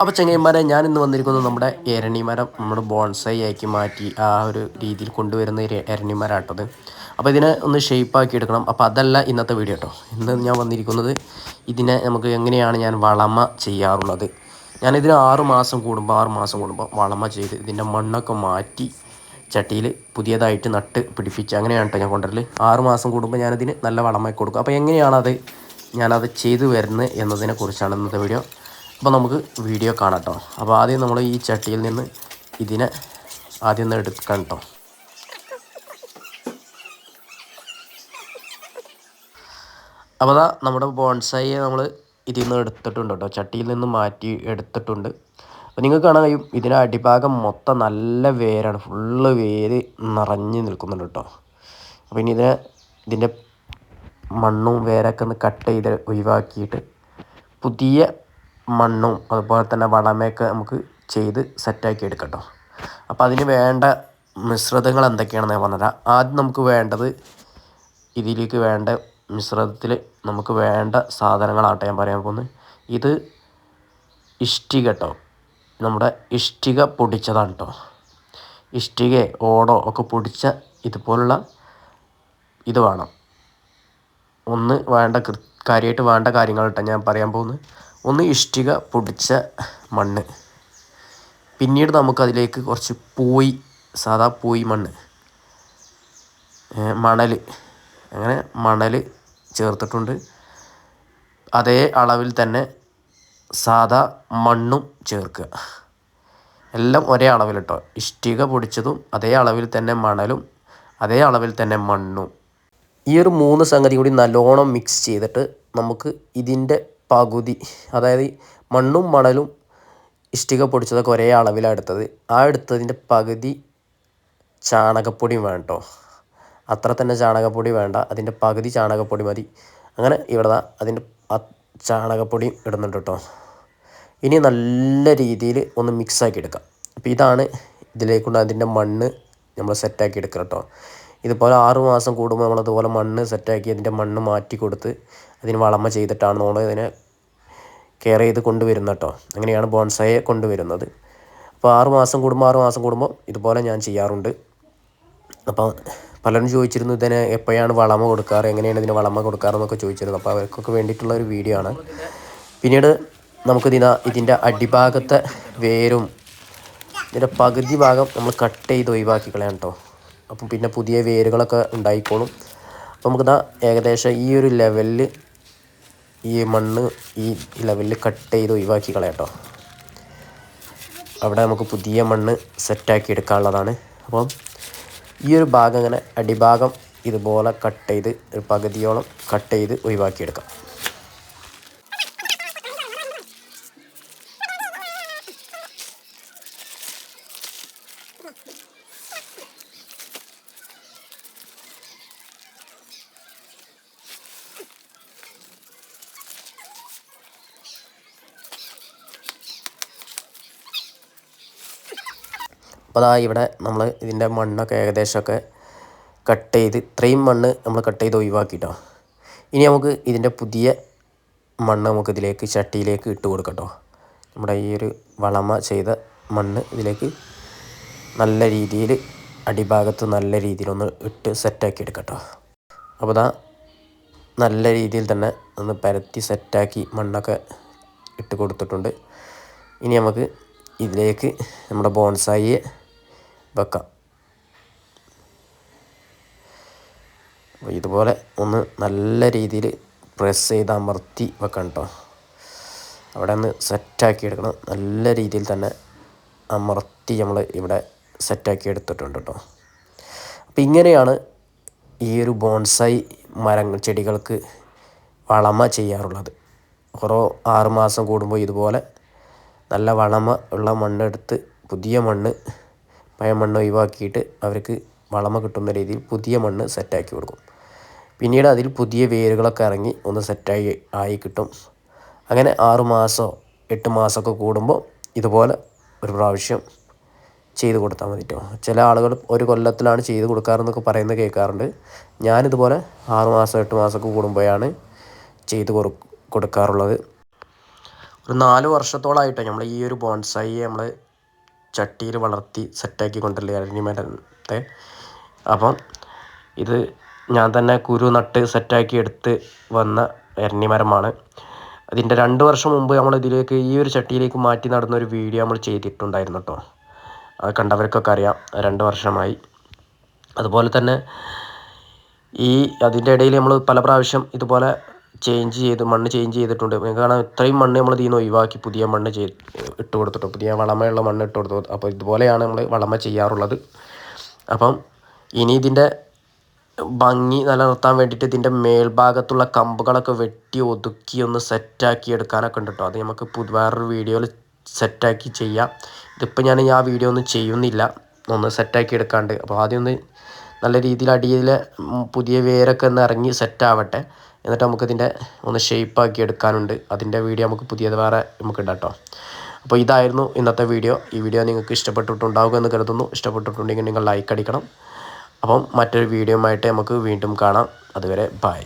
അപ്പോൾ ചെങ്ങൈമാരെ ഞാൻ ഇന്ന് വന്നിരിക്കുന്നത് നമ്മുടെ എരണിമരം നമ്മുടെ ബോൺസൈ ആക്കി മാറ്റി ആ ഒരു രീതിയിൽ കൊണ്ടുവരുന്ന എരണിമരാട്ടത് അപ്പോൾ ഇതിനെ ഒന്ന് ഷേപ്പാക്കി എടുക്കണം. അപ്പോൾ അതല്ല ഇന്നത്തെ വീഡിയോ കേട്ടോ ഇന്ന് ഞാൻ വന്നിരിക്കുന്നത് ഇതിനെ നമുക്ക് എങ്ങനെയാണ് ഞാൻ വളമ ചെയ്യാറുള്ളത്. ഞാനിതിന് ആറ് മാസം കൂടുമ്പോൾ ആറ് മാസം കൂടുമ്പോൾ വളമ ചെയ്ത് ഇതിന്റെ മണ്ണൊക്കെ മാറ്റി ചട്ടിയിൽ പുതിയതായിട്ട് നട്ട് പിടിപ്പിച്ച് അങ്ങനെയാണ് ഞാൻ കൊണ്ടുവരൽ ആറ് മാസം കൂടുമ്പോൾ ഞാനതിന് നല്ല വളമായി കൊടുക്കും. അപ്പോൾ എങ്ങനെയാണത് ഞാനത് ചെയ്തു വരുന്നത് എന്നതിനെക്കുറിച്ചാണ് ഇന്നത്തെ വീഡിയോ അപ്പോൾ നമുക്ക് വീഡിയോ കാണാം കേട്ടോ അപ്പോൾ ആദ്യം നമ്മൾ ഈ ചട്ടിയിൽ നിന്ന് ഇതിനെ ആദ്യം ഒന്ന് എടുക്കാം കേട്ടോ അപ്പോൾ അതാ നമ്മുടെ ബോൺസായിയെ നമ്മൾ ഇതിൽ നിന്ന് എടുത്തിട്ടുണ്ട് കേട്ടോ ചട്ടിയിൽ നിന്ന് മാറ്റി എടുത്തിട്ടുണ്ട്. അപ്പോൾ നിങ്ങൾക്ക് കാണാൻ കഴിയും ഇതിന്റെ അടിഭാഗം മൊത്തം നല്ല വേരാണ്. ഫുള്ള് വേര് നിറഞ്ഞ് നിൽക്കുന്നുണ്ട് കേട്ടോ അപ്പോൾ ഇനി ഇതിനെ ഇതിന്റെ മണ്ണും വേരൊക്കെ ഒന്ന് കട്ട് ചെയ്ത് ഒഴിവാക്കിയിട്ട് പുതിയ മണ്ണും അതുപോലെ തന്നെ വളമൊക്കെ നമുക്ക് ചെയ്ത് സെറ്റാക്കി എടുക്കാം അപ്പോൾ അതിന് വേണ്ട മിശ്രിതങ്ങൾ എന്തൊക്കെയാണെന്ന് ഞാൻ പറഞ്ഞുതരാം. ആദ്യം നമുക്ക് വേണ്ടത് ഇതിലേക്ക് വേണ്ട മിശ്രിതത്തിൽ നമുക്ക് വേണ്ട സാധനങ്ങളാട്ടെ ഞാൻ പറയാൻ പോകുന്നത്. ഇത് ഇഷ്ടിക കേട്ടോ നമ്മുടെ ഇഷ്ടിക പൊടിച്ചതാണ് കേട്ടോ ഇഷ്ടിക ഓടോ ഒക്കെ പൊടിച്ച ഇതുപോലുള്ള ഇത് വേണം. ഒന്ന് വേണ്ട കാര്യമായിട്ട് വേണ്ട കാര്യങ്ങൾ കേട്ടോ ഞാൻ പറയാൻ പോകുന്നത്. ഒന്ന് ഇഷ്ടിക പൊടിച്ച മണ്ണ്. പിന്നീട് നമുക്കതിലേക്ക് കുറച്ച് പോയി സാധാ പോയി മണ്ണ്. മണൽ അങ്ങനെ മണൽ ചേർത്തിട്ടുണ്ട്. അതേ അളവിൽ തന്നെ സാധാ മണ്ണും ചേർക്കുക. എല്ലാം ഒരേ അളവിൽ കേട്ടോ ഇഷ്ടിക പൊടിച്ചതും അതേ അളവിൽ തന്നെ മണലും അതേ അളവിൽ തന്നെ മണ്ണും. ഈ ഒരു മൂന്ന് സംഗതി കൂടി നല്ലോണം മിക്സ് ചെയ്തിട്ട് നമുക്ക് ഇതിന്റെ പകുതി അതായത് മണ്ണും മണലും ഇഷ്ടിക പൊടിച്ചതൊക്കെ ഒരേ അളവിലാണ് എടുത്തത്. ആ എടുത്തതിന്റെ പകുതി ചാണകപ്പൊടിയും വേണം കേട്ടോ അത്ര തന്നെ ചാണകപ്പൊടി വേണ്ട. അതിന്റെ പകുതി ചാണകപ്പൊടി മതി. അങ്ങനെ ഇവിടെ അതിന്റെ ചാണകപ്പൊടി ഇടുന്നുണ്ട് കേട്ടോ ഇനി നല്ല രീതിയിൽ ഒന്ന് മിക്സാക്കി എടുക്കാം. അപ്പോൾ ഇതാണ് ഇതിലേക്കുള്ള അതിന്റെ മണ്ണ് നമ്മൾ സെറ്റാക്കി എടുക്കുക കേട്ടോ ഇതുപോലെ ആറു മാസം കൂടുമ്പോൾ നമ്മളതുപോലെ മണ്ണ് സെറ്റാക്കി അതിന്റെ മണ്ണ് മാറ്റി കൊടുത്ത് അതിന് വളമ ചെയ്തിട്ടാണ് നമ്മൾ ഇതിനെ കെയർ ചെയ്ത് കൊണ്ടുവരുന്നത് കേട്ടോ. അങ്ങനെയാണ് ബോൺസായെ കൊണ്ടുവരുന്നത്. അപ്പോൾ ആറു മാസം കൂടുമ്പോൾ ആറു മാസം കൂടുമ്പോൾ ഇതുപോലെ ഞാൻ ചെയ്യാറുണ്ട്. അപ്പോൾ പലരും ചോദിച്ചിരുന്നു ഇതിന് എപ്പോഴാണ് വളമ കൊടുക്കാറ് എങ്ങനെയാണ് ഇതിന് വളമ കൊടുക്കാറെന്നൊക്കെ ചോദിച്ചിരുന്നു. അപ്പോൾ അവർക്കൊക്കെ വേണ്ടിയിട്ടുള്ള ഒരു വീഡിയോ ആണ്. പിന്നീട് നമുക്ക് നമുക്കിതിന ഇതിന്റെ അടിഭാഗത്തെ വേരും ഇതിന്റെ പകുതി ഭാഗം നമ്മൾ കട്ട് ചെയ്ത് ഒഴിവാക്കി കളയാം കേട്ടോ. അപ്പം പിന്നെ പുതിയ വേരുകളൊക്കെ ഉണ്ടായിക്കോളും. അപ്പം നമുക്കിതാ ഏകദേശം ഈ ഒരു ലെവലിൽ ഈ മണ്ണ് ഈ ലെവലിൽ കട്ട് ചെയ്ത് ഒഴിവാക്കി കളയട്ടോ. അവിടെ നമുക്ക് പുതിയ മണ്ണ് സെറ്റാക്കി എടുക്കാനുള്ളതാണ്. അപ്പം ഈ ഒരു ഭാഗം ഇങ്ങനെ അടിഭാഗം ഇതുപോലെ കട്ട് ചെയ്ത് ഒരു പകുതിയോളം കട്ട് ചെയ്ത് ഒഴിവാക്കിയെടുക്കാം അപ്പോൾ അതാ ഇവിടെ നമ്മൾ ഇതിന്റെ മണ്ണൊക്കെ ഏകദേശമൊക്കെ കട്ട് ചെയ്ത് ഇത്രയും മണ്ണ് നമ്മൾ കട്ട് ചെയ്ത് ഒഴിവാക്കിട്ടോ. ഇനി നമുക്ക് ഇതിന്റെ പുതിയ മണ്ണ് നമുക്ക് ഇതിലേക്ക് ചട്ടിയിലേക്ക് ഇട്ട് കൊടുക്കട്ടോ. നമ്മുടെ ഈ ഒരു വളമ ചെയ്ത മണ്ണ് ഇതിലേക്ക് നല്ല രീതിയിൽ അടിഭാഗത്ത് നല്ല രീതിയിലൊന്ന് ഇട്ട് സെറ്റാക്കി എടുക്കട്ടോ. അപ്പോൾ ഇതാ നല്ല രീതിയിൽ തന്നെ ഒന്ന് പരത്തി സെറ്റാക്കി മണ്ണൊക്കെ ഇട്ട് കൊടുത്തിട്ടുണ്ട്. ഇനി നമുക്ക് ഇതിലേക്ക് നമ്മുടെ ബോൺസായിയെ വെക്കാം. അപ്പോൾ ഇതുപോലെ ഒന്ന് നല്ല രീതിയിൽ പ്രസ് ചെയ്ത് അമർത്തി വെക്കണം കേട്ടോ അവിടെ ഒന്ന് സെറ്റാക്കി എടുക്കണം. നല്ല രീതിയിൽ തന്നെ അമർത്തി നമ്മൾ ഇവിടെ സെറ്റാക്കി എടുത്തിട്ടുണ്ട് കേട്ടോ അപ്പം ഇങ്ങനെയാണ് ഈ ഒരു ബോൺസായി മരങ്ങൾ ചെടികൾക്ക് വളമ ചെയ്യാറുള്ളത്. ഓരോ ആറുമാസം കൂടുമ്പോൾ ഇതുപോലെ നല്ല വളമ ഉള്ള മണ്ണെടുത്ത് പുതിയ മണ്ണ് പഴയ മണ്ണ് ഒഴിവാക്കിയിട്ട് അവർക്ക് വളമ കിട്ടുന്ന രീതിയിൽ പുതിയ മണ്ണ് സെറ്റാക്കി കൊടുക്കും. പിന്നീട് അതിൽ പുതിയ വേരുകളൊക്കെ ഇറങ്ങി ഒന്ന് സെറ്റായി ആയി കിട്ടും. അങ്ങനെ ആറ് മാസമോ എട്ട് മാസമൊക്കെ കൂടുമ്പോൾ ഇതുപോലെ ഒരു പ്രാവശ്യം ചെയ്ത് കൊടുത്താൽ മതി കേട്ടോ ചില ആളുകൾ ഒരു കൊല്ലത്തിലാണ് ചെയ്ത് കൊടുക്കാറെന്നൊക്കെ പറയുന്നത് കേൾക്കാറുണ്ട്. ഞാനിതുപോലെ ആറ് മാസം എട്ട് മാസമൊക്കെ കൂടുമ്പോഴാണ് ചെയ്ത് കൊടുക്കാറുള്ളത്. ഒരു നാല് വർഷത്തോളമായിട്ടോ നമ്മൾ ഈ ഒരു ബോൺസായി നമ്മൾ ചട്ടിയിൽ വളർത്തി സെറ്റാക്കി കൊണ്ടല്ലേ അരണിമരത്തെ അപ്പം ഇത് ഞാൻ തന്നെ കുരു നട്ട് സെറ്റാക്കി എടുത്ത് വന്ന എരണിമരമാണ് അതിന്റെ രണ്ട് വർഷം മുമ്പ് നമ്മൾ ഇതിലേക്ക് ഈ ഒരു ചട്ടിയിലേക്ക് മാറ്റി നടന്ന ഒരു വീഡിയോ നമ്മൾ ചെയ്തിട്ടുണ്ടായിരുന്നു കേട്ടോ അത് കണ്ടവർക്കൊക്കെ അറിയാം. രണ്ട് വർഷമായി. അതുപോലെ തന്നെ ഈ അതിന്റെ ഇടയിൽ നമ്മൾ പല പ്രാവശ്യം ഇതുപോലെ ചേഞ്ച് ചെയ്ത് മണ്ണ് ചേഞ്ച് ചെയ്തിട്ടുണ്ട്. നിങ്ങൾക്ക് കാണാം ഇത്രയും മണ്ണ് നമ്മൾ ഇതിൽ നിന്ന് ഒഴിവാക്കി പുതിയ മണ്ണ് ചെയ് ഇട്ട് കൊടുത്തിട്ട് പുതിയ വളമയുള്ള മണ്ണ് ഇട്ട് കൊടുത്തു. അപ്പോൾ ഇതുപോലെയാണ് നമ്മൾ വളമ ചെയ്യാറുള്ളത്. അപ്പം ഇനി ഇതിന്റെ ഭംഗി നിലനിർത്താൻ വേണ്ടിയിട്ട് ഇതിന്റെ മേൽഭാഗത്തുള്ള കമ്പുകളൊക്കെ വെട്ടി ഒതുക്കി ഒന്ന് സെറ്റാക്കി എടുക്കാനൊക്കെ ഉണ്ട് കേട്ടോ അത് നമുക്ക് പുതു വേറൊരു വീഡിയോയിൽ സെറ്റാക്കി ചെയ്യാം. ഇതിപ്പോൾ ഞാൻ ആ വീഡിയോ ഒന്നും ചെയ്യുന്നില്ല. ഒന്ന് സെറ്റാക്കി എടുക്കാണ്ട്. അപ്പോൾ ആദ്യം ഒന്ന് നല്ല രീതിയിൽ അടിയിലെ പുതിയ വേരൊക്കെ ഒന്ന് ഇറങ്ങി സെറ്റാവട്ടെ എന്നിട്ട് നമുക്കിതിന്റെ ഒന്ന് ഷേപ്പാക്കി എടുക്കാനുണ്ട്. അതിന്റെ വീഡിയോ നമുക്ക് പുതിയത് വേറെ നമുക്ക് ഇടാം അപ്പോൾ ഇതായിരുന്നു ഇന്നത്തെ വീഡിയോ ഈ വീഡിയോ നിങ്ങൾക്ക് ഇഷ്ടപ്പെട്ടിട്ടുണ്ടാവുമെന്ന് കരുതുന്നു. ഇഷ്ടപ്പെട്ടിട്ടുണ്ടെങ്കിൽ നിങ്ങൾ ലൈക്ക് അടിക്കണം. അപ്പം മറ്റൊരു വീഡിയോ ആയിട്ട് നമുക്ക് വീണ്ടും കാണാം. അതുവരെ ബായ്